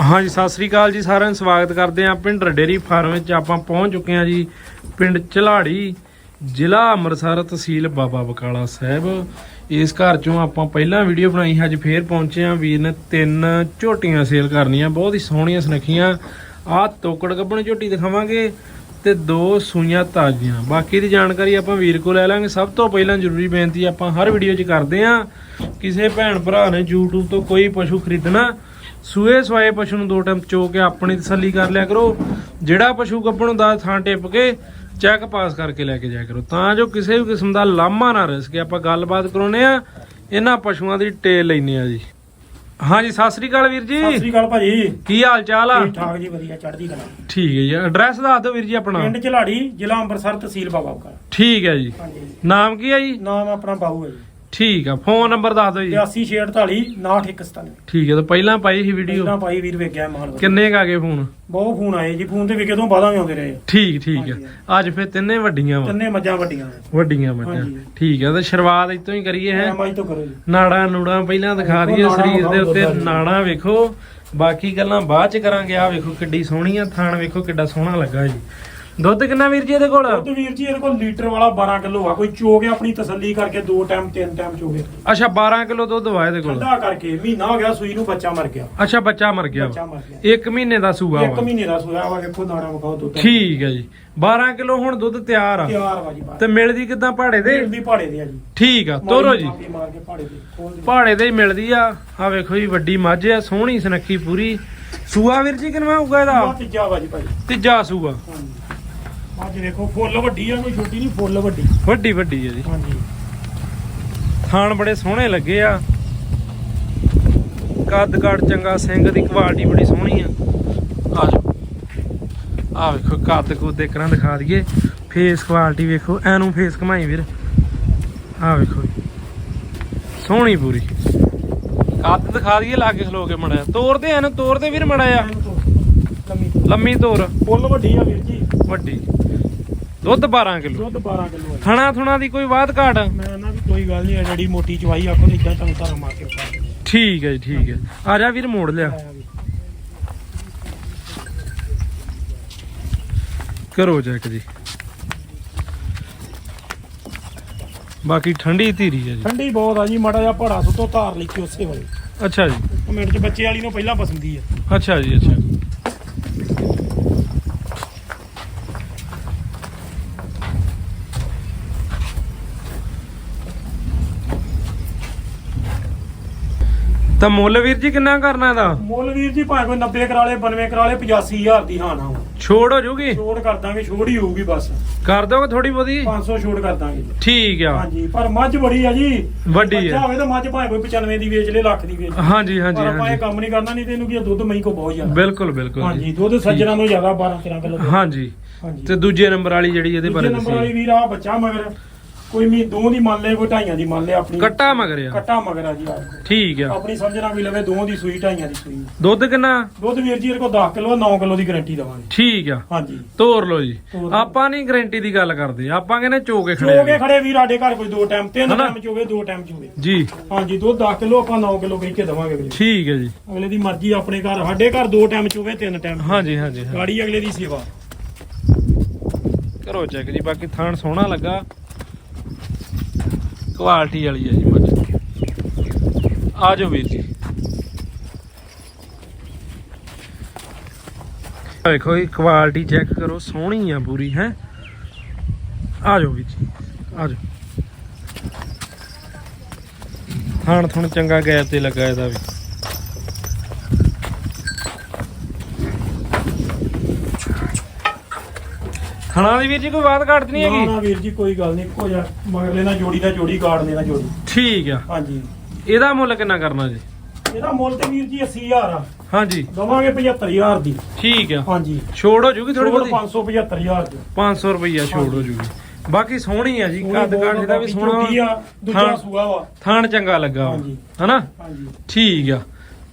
ਹਾਂਜੀ, ਸਤਿ ਸ੍ਰੀ ਅਕਾਲ ਜੀ, ਸਾਰਿਆਂ ਨੂੰ ਸਵਾਗਤ ਕਰਦੇ ਹਾਂ ਪਿੰਡ ਡੇਰੀ ਫਾਰਮ ਵਿੱਚ। ਆਪਾਂ ਪਹੁੰਚ ਚੁੱਕੇ ਹਾਂ ਜੀ ਪਿੰਡ ਚਲਾੜੀ ਜ਼ਿਲ੍ਹਾ ਅੰਮ੍ਰਿਤਸਰ ਤਹਿਸੀਲ ਬਾਬਾ ਬਕਾਲਾ ਸਾਹਿਬ। ਇਸ ਘਰ ਚੋਂ ਆਪਾਂ ਪਹਿਲਾਂ ਵੀਡੀਓ ਬਣਾਈ ਅੱਜ ਫੇਰ ਪਹੁੰਚੇ ਹਾਂ। ਵੀਰ ਨੇ ਤਿੰਨ ਝੋਟੀਆਂ ਸੇਲ ਕਰਨੀਆਂ, ਬਹੁਤ ਹੀ ਸੋਹਣੀਆਂ ਸੁਨੱਖੀਆਂ। ਆਹ ਤੋਕੜ ਗੱਬਣ ਝੋਟੀ ਦਿਖਾਵਾਂਗੇ ਤੇ ਦੋ ਸੂਈਆਂ ਤਾਜ਼ੀਆਂ। ਬਾਕੀ ਦੀ ਜਾਣਕਾਰੀ ਆਪਾਂ ਵੀਰ ਕੋਲ ਲੈ ਲਾਂਗੇ। ਸਭ ਤੋਂ ਪਹਿਲਾਂ ਜ਼ਰੂਰੀ ਬੇਨਤੀ, ਆਪਾਂ ਹਰ ਵੀਡੀਓ 'ਚ ਕਰਦੇ ਹਾਂ, ਕਿਸੇ ਭੈਣ ਭਰਾ ਨੇ YouTube ਤੋਂ ਕੋਈ ਪਸ਼ੂ ਖਰੀਦਣਾ ਸੂਏ ਸਵਾਏ ਪਸ਼ੂ ਨੂੰ ਦੋ ਟਾਈਮ ਚੋ ਕੇ ਆਪਣੀ ਤਸੱਲੀ ਕਰ ਲਿਆ ਕਰੋ। ਜਿਹੜਾ ਪਸ਼ੂ ਗੱਭਣ ਦਾ ਥਾਂ ਟਿੱਪ ਕੇ ਚੈੱਕ ਪਾਸ ਕਰਕੇ ਲੈ ਕੇ ਜਾਇਆ ਕਰੋ। ਤਾਂ ਜੋ ਕਿਸੇ ਵੀ ਕਿਸਮ ਦਾ ਲਾਮਾ ਨਾ ਰਹਿ ਸਕੇ ਆਪਾਂ ਗੱਲਬਾਤ ਕਰਾਉਨੇ ਆ ਇਹਨਾਂ ਪਸ਼ੂਆਂ ਦੀ ਟੇਲ ਲੈਨੇ ਆ ਜੀ। ਹਾਂਜੀ ਸਤਿ ਸ੍ਰੀ ਅਕਾਲ ਵੀਰ ਜੀ। ਸਤਿ ਸ੍ਰੀ ਅਕਾਲ ਭਾਜੀ। ਕੀ ਹਾਲ ਚਾਲ ਆ? ਠੀਕ ਠਾਕ ਜੀ ਵਧੀਆ ਚੜ੍ਹਦੀ ਕਲਾ। ਠੀਕ ਹੈ ਜੀ। ਐਡਰੈਸ ਦੱਸ ਦਿਓ ਵੀਰ ਜੀ ਆਪਣਾ। ਪਿੰਡ ਝਲਾੜੀ ਜ਼ਿਲ੍ਹਾ ਅੰਮ੍ਰਿਤਸਰ ਤਹਿਸੀਲ ਬਾਬਾ ਬਕਾਲਾ। ਠੀਕ ਹੈ ਜੀ। ਨਾਮ ਕੀ ਹੈ ਜੀ? ਨਾਮ ਆਪਣਾ ਹੈ ਜੀ। ਠੀਕ ਆ ਫੋਨ ਨੰਬਰ ਦੱਸ ਦਿਓ ਜੀ। 8648 6197 ਠੀਕ ਹੈ ਤਾਂ ਪਹਿਲਾਂ ਪਾਈ ਸੀ ਵੀਡੀਓ ਪਹਿਲਾਂ ਭਾਈ ਵੀਰ ਵੇਖਿਆ ਮਾਲ ਵਧੀਆ। ਕਿੰਨੇ ਕ ਆ ਗਏ ਫੋਨ? ਬਹੁਤ ਫੋਨ ਆਏ ਜੀ ਫੋਨ ਤੇ ਵਿਕੇ ਤੋਂ ਬਾਅਦਾਂ ਵੀ ਆਉਂਦੇ ਰਹੇ। ਠੀਕ ਠੀਕ ਹਾਂਜੀ। ਅੱਜ ਫਿਰ ਤਿੰਨੇ ਵੱਡੀਆਂ ਵਾ। ਤਿੰਨੇ ਮੱਝਾਂ ਵੱਡੀਆਂ ਨੇ। ਵੱਡੀਆਂ ਮੱਝਾਂ। ਹਾਂਜੀ। ਠੀਕ ਹੈ ਤਾਂ ਸ਼ੁਰੂਆਤ ਇਤੋਂ ਹੀ ਕਰੀਏ ਹੈ? ਮਾਈ ਤੋਂ ਕਰੋ ਜੀ। ਨਾੜਾਂ ਨੂੜਾਂ ਪਹਿਲਾਂ ਦਿਖਾ ਦਈਏ ਨਾੜਾਂ ਸਰੀਰ ਦੇ ਉੱਤੇ। ਨਾੜਾਂ ਵੇਖੋ ਬਾਕੀ ਗੱਲਾਂ ਬਾਅਦ ਚ ਕਰਾਂਗੇ। ਆ ਵੇਖੋ ਕਿੱਡੀ ਸੋਹਣੀ ਆ ਥਾਣ ਵੇਖੋ ਕਿੱਡਾ ਸੋਹਣਾ ਲੱਗਾ ਜੀ। ਦੁੱਧ ਕਿੰਨਾ ਵੀਰ ਜੀ ਇਹਦੇ ਕੋਲ? ਦੁੱਧ ਵੀਰ ਜੀ ਇਹਦੇ ਕੋਲ ਲੀਟਰ ਵਾਲਾ 12 ਕਿਲੋ ਆ। ਕੋਈ ਚੋ ਕੇ ਆਪਣੀ ਤਸੱਲੀ ਕਰਕੇ ਦੋ ਟਾਈਮ ਤਿੰਨ ਟਾਈਮ ਚੋਗੇ ਅੱਛਾ 12 ਕਿਲੋ ਦੁੱਧ ਵਾ ਇਹਦੇ ਕੋਲ। ਠੰਡਾ ਕਰਕੇ ਮਹੀਨਾ ਹੋ ਗਿਆ ਸੂਈ ਨੂੰ ਬੱਚਾ ਮਰ ਗਿਆ। ਅੱਛਾ ਬੱਚਾ ਮਰ ਗਿਆ ਬੱਚਾ ਮਰ ਗਿਆ। ਇੱਕ ਮਹੀਨੇ ਦਾ ਸੂਆ ਇੱਕ ਵਾ। ਮਹੀਨੇ ਦਾ ਸੂਇਆ ਵਾ ਵੇਖੋ ਦਾਣਾ ਵਿਖਾਓ ਦੁੱਧ। ਠੀਕ ਹੈ ਜੀ। 12 ਕਿਲੋ ਹੁਣ ਦੁੱਧ ਤਿਆਰ ਆ। ਤਿਆਰ ਵਾ ਜੀ ਤੇ ਮਿਲਦੀ ਕਿਦਾਂ ਪਹਾੜੇ ਦੇ? ਦੀ ਪਹਾੜੇ ਦੇ ਆ ਜੀ। ਠੀਕ ਆ ਤੋਰੋ ਜੀ। ਪਹਾੜੇ ਦੇ ਹੀ ਮਿਲਦੀ ਆ। ਆ ਵੇਖੋ ਜੀ ਵੱਡੀ ਮੱਝ ਆ ਸੋਹਣੀ ਸੁਨੱਖੀ ਪੂਰੀ। ਸੂਆ ਵੀਰ ਜੀ ਕਿੰਨਾ ਹੋਊਗਾ ਇਹਦਾ? ਤੀਜਾ ਵਾ ਜੀ ਭਾਈ। ਤੀਜਾ ਸੂਆ। ਅੱਜ ਦੇਖੋ ਫੁੱਲ ਵੱਡੀ ਆ ਕੋਈ ਛੋਟੀ ਨਹੀਂ ਫੁੱਲ ਵੱਡੀ। ਵੱਡੀ ਵੱਡੀ ਹੈ ਜੀ। ਹਾਂਜੀ। ਥਾਣ ਬੜੇ ਸੋਹਣੇ ਲੱਗੇ ਆ। ਕੱਦ ਕਾਠ ਚੰਗਾ ਸਿੰਘ ਦੀ ਕੁਆਲਿਟੀ ਬੜੀ ਸੋਹਣੀ ਆ। ਆ ਜਾਓ। ਆ ਵੇਖੋ ਕੱਦ ਕੁੱਦ ਦੇ ਕਰਾਂ ਦਿਖਾ ਦਈਏ। ਫੇਸ ਕੁਆਲਿਟੀ ਵੇਖੋ ਐਨੂੰ ਫੇਸ ਘਮਾਈ ਵੀਰ। ਆ ਵੇਖੋ। ਸੋਹਣੀ ਪੂਰੀ। ਕੱਦ ਦਿਖਾ ਦਈਏ ਲਾਗੇ ਖਲੋ ਕੇ ਮੜਿਆ ਤੋਰਦੇ ਐਨ ਤੋਰਦੇ ਵੀਰ ਮੜਿਆ ਲੰਮੀ ਤੋਂ ਲੰਮੀ ਤੋਰ। ਫੁੱਲ ਵੱਡੀ ਆ ਵੀਰ ਜੀ। ਵੱਡੀ। ਦੁੱਧ 12 ਕਿਲੋ। ਦੁੱਧ 12 ਕਿਲੋ ਆ ਥਣਾ ਥੁਣਾ ਦੀ ਕੋਈ ਬਾਤ ਘਾਟ? ਮੈਂ ਨਾ ਵੀ ਕੋਈ ਗੱਲ ਨਹੀਂ ਜਿਹੜੀ ਮੋਟੀ ਚਵਾਈ ਆਖੋ ਇਦਾਂ ਤੁਹਾਨੂੰ ਧਾਰਾ ਮਾਰ ਕੇ ਠੀਕ ਹੈ ਜੀ ਠੀਕ ਹੈ ਆ ਜਾ ਵੀਰ ਮੋੜ ਲਿਆ। ਕਰੋ ਚੈੱਕ ਜੀ। ਬਾਕੀ ਠੰਡੀ ਧੀਰੀ ਹੈ ਜੀ। ਠੰਡੀ ਬਹੁਤ ਆ ਜੀ ਮਾੜਾ ਜਿਹਾ ਪਹਾੜਾ ਸੁੱਟੋ ਧਾਰ ਲਈ ਉਸੇ ਵੇਲੇ। ਅੱਛਾ ਜੀ। ਮਿੰਟ ਚ ਬੱਚੇ ਵਾਲੀ ਨੂੰ ਪਹਿਲਾਂ ਪਸੰਦੀ ਆ। ਅੱਛਾ ਜੀ ਅੱਛਾ। ਤਾਂ ਮੁੱਲ ਵੀਰ ਜੀ ਕਿੰਨਾ ਕਰਨਾ ਇਹਦਾ? ਮੁੱਲ ਵੀਰ ਜੀ ਭਾਵੇਂ ਕੋਈ 90 ਕਰਾਲੇ 92 ਕਰਾਲੇ 85000 ਦੀ ਹਾਂ ਨਾ। ਛੋੜ ਹੋ ਜੂਗੀ? ਛੋੜ ਕਰ ਦਾਂਗੇ ਛੋੜ ਹੀ ਹੋਊਗੀ ਬਸ। ਕਰ ਦੋਗੇ ਥੋੜੀ ਬਹੁਤੀ? 500 ਛੋੜ ਕਰ ਦਾਂਗੇ। ਠੀਕ ਆ। ਹਾਂਜੀ ਪਰ ਮੱਝ ਬੜੀ ਆ ਜੀ। ਵੱਡੀ ਬੱਚਾ ਹੈ ਹੋਵੇ ਤਾਂ ਮੱਝ ਭਾਵੇਂ ਕੋਈ 95 ਦੀ ਵੇਚ ਲੇ ਲੱਖ ਦੀ ਵੇਚ ਲੇ। ਹਾਂਜੀ ਹਾਂਜੀ ਪਰ ਆਪਾਂ ਇਹ ਹਾਂਜੀ ਕੰਮ ਨਹੀਂ ਕਰਨਾ ਨਹੀਂ ਤੇ ਇਹਨੂੰ ਕੀ ਆ, ਦੁੱਧ ਮਹੀਂ ਕੋ ਬਹੁਤ ਜ਼ਿਆਦਾ। ਬਿਲਕੁਲ ਬਿਲਕੁਲ ਜੀ। ਹਾਂਜੀ ਦੁੱਧ ਸੱਜਣਾ ਤੋਂ ਜ਼ਿਆਦਾ 12 13 ਕਿਲੋ। ਹਾਂਜੀ। ਹਾਂਜੀ। ਤੇ ਦੂਜੇ ਨੰਬਰ ਵਾਲੀ ਜਿਹੜੀ ਇਹਦੇ ਬਾਰੇ ਦੂਜੇ ਨੰਬਰ ਵਾਲੀ ਦੱਸੀ ਵੀਰ ਆ ਬੱਚਾ ਮਗਰ। ਕੋਈ ਮੀ ਦੋ ਦੀ ਮੰਨ ਲੈ ਕੋਈ ਢਾਈਆਂ ਦੀ ਮੰਨ ਲੈ ਆਪਣੀ। ਕੱਟਾ ਮਗਰਿਆ ਕੱਟਾ ਮਗਰ ਆ ਜੀ। ਠੀਕ ਆ। ਆਪਣੀ ਸਮਝਣਾ ਵੀ ਲਵੇ ਦੋ ਦੀ ਸੂਈ ਢਾਈਆਂ ਦੀ ਸੂਈ। ਦੁੱਧ ਕਿੰਨਾ? ਦੁੱਧ ਵੀਰ ਜੀ ਇਹਦੇ ਕੋਲ 10 ਕਿਲੋ 9 ਕਿਲੋ ਦੀ ਗਾਰੰਟੀ ਦਵਾਂਗੇ। ਠੀਕ ਆ। ਹਾਂਜੀ। ਤੋਰ ਲਓ ਜੀ। ਤੋਰ ਲਓ। ਆਪਾਂ ਨਹੀਂ ਗਾਰੰਟੀ ਦੀ ਗੱਲ ਕਰਦੇ। ਆਪਾਂ ਕਹਿੰਦੇ ਚੋਕੇ ਚੋਗੇ ਖੜੇ ਖੜੇ ਵੀਰ ਸਾਡੇ ਘਰ ਕੋਈ ਦੋ ਟਾਈਮ ਤਿੰਨ ਹਨਾ? ਟਾਈਮ ਚੋਗੇ ਦੋ ਟਾਈਮ ਚੋਗੇ ਜੀ। ਹਾਂਜੀ ਦੁੱਧ 10 ਕਿਲੋ ਆਪਾਂ 9 ਕਿਲੋ ਕਹਿ ਕੇ ਦਵਾਂਗੇ ਅਗਲੇ ਠੀਕ ਹੈ ਜੀ। ਅਗਲੇ ਦੀ ਮਰਜ਼ੀ ਆਪਣੇ ਘਰ। ਸਾਡੇ ਘਰ ਦੋ ਟਾਈਮ ਚੋਗੇ ਤਿੰਨ ਟਾਈਮ ਹਾਂਜੀ ਹਾਂਜੀ ਹਾਂ। ਗਾੜੀ ਅਗਲੇ ਦੀ ਸੇਵਾ। ਕਰੋ ਚੈੱਕ ਜੀ ਬਾਕੀ ਥਾਣ ਸੋਹਣਾ ਲੱਗਾ। ਕੁਆਲਿਟੀ ਵਾਲੀ ਹੈ ਜੀ ਮੱਝ ਆ ਜਾਓ ਵੀਰ ਜੀ। ਆਹ ਵੇਖੋ ਇਹ ਕੁਆਲਿਟੀ ਚੈੱਕ ਕਰੋ, ਸੋਹਣੀ ਆ ਪੂਰੀ, ਹੈ। ਆ ਜਾਓ ਵੀਰ ਜੀ, ਆ ਜਾਓ। ਥਾਣ ਥੁਣ ਚੰਗਾ ਗੈਪ ਤੇ ਲੱਗਾ ਇਹਦਾ ਵੀ। ਥਣਾ ਦੀ ਵੀਰ ਜੀ ਕੋਈ ਬਾਤ ਘਾਟ ਨਹੀਂ ਨਾ ਹੈਗੀ? ਨਾ ਵੀਰ ਜੀ ਕੋਈ ਗੱਲ ਨਹੀਂ ਇੱਕੋ ਜਿਹਾ। ਮਗਰਲੇ ਨਾਲ ਜੋੜੀ ਦਾ ਜੋੜੀ ਗਾੜ ਦੇਣਾ ਜੋੜੀ। ਠੀਕ ਆ। ਹਾਂਜੀ। ਇਹਦਾ ਮੁੱਲ ਕਿੰਨਾ ਕਰਨਾ ਜੀ? ਇਹਦਾ ਮੁੱਲ ਤੇ ਵੀਰ ਜੀ 80000 ਆ। ਹਾਂਜੀ। ਦਵਾਂਗੇ 75000 ਦੀ। ਠੀਕ ਆ। ਹਾਂਜੀ। ਛੋੜ ਹੋ ਜੂਗੀ ਥੋੜੀ ਬਹੁਤੀ? 575000 ਦੀ। 500 ਰੁਪਈਆ ਛੋੜ ਹੋ ਜੂਗੀ। ਬਾਕੀ ਸੋਹਣੀ ਆ ਜੀ ਕੱਦ ਕਾਠ ਇਹਦਾ ਵੀ ਝੋਟੀ ਸੋਹਣਾ ਆ ਦੂਜਾ। ਸੂਆ ਵਾ। ਥਾਣ ਚੰਗਾ ਲੱਗਾ ਵਾ। ਹਾਂਜੀ। ਹਨਾ? ਹਾਂਜੀ। ਠੀਕ ਆ।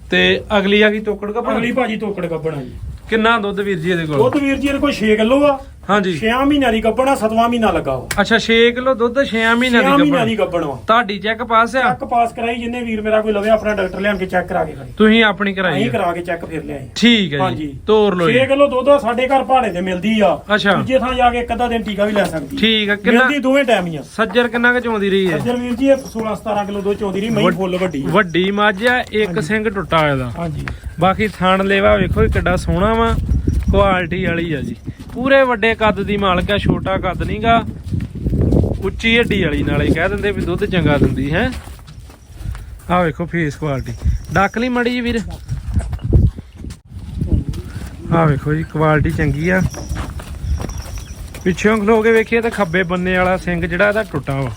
ਤੇ ਅਗਲੀ ਆ ਗਈ ਤੋਕੜ ਕਪੜਾ? ਅਗਲੀ ਭਾਜੀ ਤੋਕੜ ਕੱਢਣਾ ਜੀ। ਕਿੰਨਾ ਦੁੱਧ ਵੀਰ ਜੀ ਇਹਦੇ ਕੋਲ? ਦੁੱਧ ਵੀਰ ਜੀ ਇਹਦੇ ਕੋਲ 6 ਕਿਲੋ ਆ। ਹਾਂਜੀ। 6 ਮਹੀਨਿਆਂ ਦੀ ਗੱਬਣਾ 7ਵਾਂ ਮਹੀਨਾ ਲੱਗਾ ਵਾ। ਅੱਛਾ 6 ਕਿਲੋ ਦੁੱਧ 6 ਮਹੀਨਿਆਂ 6 ਦੀ ਮਹੀਨਿਆਂ ਗੱਭਣ ਦੀ ਗੱਬਣ ਵਾ। ਤੁਹਾਡੀ ਚੈੱਕ ਪਾਸ ਆ? ਚੈੱਕ ਪਾਸ ਕਰਾਈ ਜਿੰਨੇ ਵੀਰ ਮੇਰਾ ਕੋਈ ਲਵੇ ਆਪਣਾ ਡਾਕਟਰ ਲਿਆਣ ਕੇ ਚੈੱਕ ਕਰਾ ਕੇ ਖੜੀ ਤੁਸੀਂ ਆਪਣੀ ਕਰਾਈ ਅਸੀਂ ਆ। ਕਰਾ ਕੇ ਚੈੱਕ ਫਿਰ ਲਿਆਏ। ਠੀਕ ਹੈ ਜੀ। ਹਾਂਜੀ। ਤੋਰ ਲਓ 6 ਜੀ ਕਿਲੋ ਦੁੱਧ ਸਾਡੇ ਘਰ ਭਾੜੇ ਤੇ ਮਿਲਦੀ ਆ। ਅੱਛਾ। ਦੂਜੇ ਥਾਂ ਜਾ ਕੇ ਇੱਕ ਅੱਧਾ ਦਿਨ ਟੀਕਾ ਵੀ ਲੈ ਸਕਦੀ ਠੀਕ ਆ ਕਿੰਨਾ ਮਿਲਦੀ ਦੋਵੇਂ ਟਾਈਮ ਹੀ ਆ। ਸੱਜਰ ਕਿੰਨਾ ਕੁ ਚੋਂਦੀ ਰਹੀ ਹੈ ਸੱਜਰ ਵੀਰ ਜੀ ਇਹ 16 17 ਕਿਲੋ ਦੁੱਧ ਚੋਂਦੀ ਰਹੀ ਵੱਡ- ਫੁੱਲ ਵੱਡੀ ਆ। ਵੱਡੀ ਮੱਝ ਆ ਇੱਕ ਸਿੰਘ ਟੁੱਟਾ ਇਹਦਾ। ਹਾਂਜੀ। ਬਾਕੀ ਥਣ ਲੇਵਾ ਵੇਖੋ ਕਿੱਡਾ ਸੋਹਣਾ ਵਾ ਕੁਆਲਿਟੀ ਵਾਲੀ ਆ ਜੀ। ਪੂਰੇ ਵੱਡੇ ਕੱਦ ਦੀ ਮਾਲਕ ਆ, ਛੋਟਾ ਕੱਦ ਨਹੀਂਗਾ ਉੱਚੀ ਹੱਡੀ ਵਾਲੀ ਨਾਲੇ ਕਹਿ ਦਿੰਦੇ ਵੀ ਦੁੱਧ ਚੰਗਾ ਦਿੰਦੀ, ਹੈ। ਆ ਵੇਖੋ ਫੇਸ ਕੁਆਲਿਟੀ ਡੱਕ ਲਈ ਮੜੀ ਜੀ ਵੀਰ। ਆ ਵੇਖੋ ਜੀ ਕੁਆਲਿਟੀ ਚੰਗੀ ਆ। ਪਿੱਛੋਂ ਖਲੋ ਕੇ ਵੇਖੀਏ ਤਾਂ ਖੱਬੇ ਬੰਨੇ ਵਾਲਾ ਸਿੰਘ ਜਿਹੜਾ ਇਹਦਾ ਟੁੱਟਾ ਵਾ।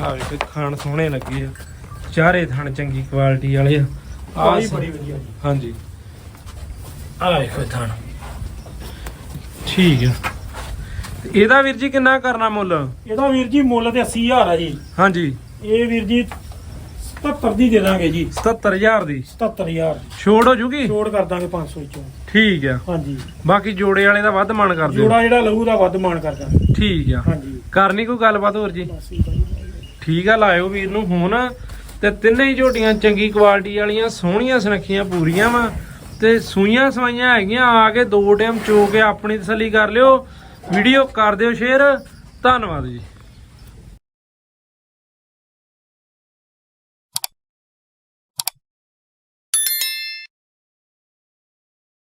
ਆ ਵੇਖੋ, ਖਾਣ ਸੋਹਣੇ ਲੱਗੇ ਆ। ਚਾਰੇ ਥਣ ਚੰਗੀ ਕੁਆਲਿਟੀ ਵਾਲੇ ਆ। ਆਹ ਆਹ ਸ- ਬੜੀ ਵਧੀਆ ਜੀ। ਹਾਂਜੀ। ਆ ਵੇਖੋ ਥਣ ਠੀਕ ਆ ਇਹਦਾ ਵੀਰ ਜੀ ਕਿੰਨਾ ਕਰਨਾ ਮੁੱਲ? ਇਹਦਾ ਵੀਰ ਜੀ ਮੁੱਲ ਤੇ 80000 ਆ ਜੀ। ਹਾਂਜੀ। ਇਹ ਵੀਰ ਜੀ 77 ਦੀ ਦੇ ਦਾਂਗੇ ਜੀ। 77000 ਦੀ? 77000 ਦੀ ਛੋੜ ਹੋ ਜੂਗੀ? ਛੋੜ ਕਰ ਦਾਂਗੇ 500 ਵਿੱਚੋਂ। ਠੀਕ ਆ ਹਾਂਜੀ। ਬਾਕੀ ਜੋੜੇ ਵਾਲੇ ਦਾ ਵੱਧ ਮਨ ਕਰ ਦਿਓ ਜੋੜਾ ਜਿਹੜਾ ਲਹੂ ਦਾ ਵੱਧ ਮਾਨ ਕਰ ਦਾਂਗੇ। ਠੀਕ ਆ ਹਾਂਜੀ। ਕਰਨੀ ਕੋਈ ਗੱਲਬਾਤ ਹੋਰ ਜੀ। ਠੀਕ ਆ ਲਾਇਓ ਵੀਰ ਨੂੰ ਫੋਨ। ਤੇ ਤਿੰਨੇ ਹੀ ਝੋਟੀਆਂ ਚੰਗੀ ਕੁਆਲਿਟੀ ਵਾਲੀਆਂ, ਸੋਹਣੀਆਂ ਸੁਨੱਖੀਆਂ ਪੂਰੀਆਂ ਵਾ ਤੇ ਸੂਈਆਂ ਸਵਾਈਆਂ ਹੈਗੀਆਂ, ਆ ਕੇ ਦੋ ਟਾਈਮ ਚੋ ਕੇ ਆਪਣੀ ਤਸੱਲੀ ਕਰ ਲਿਓ। ਵੀਡੀਓ ਕਰ ਦਿਓ ਸ਼ੇਅਰ। ਧੰਨਵਾਦ ਜੀ।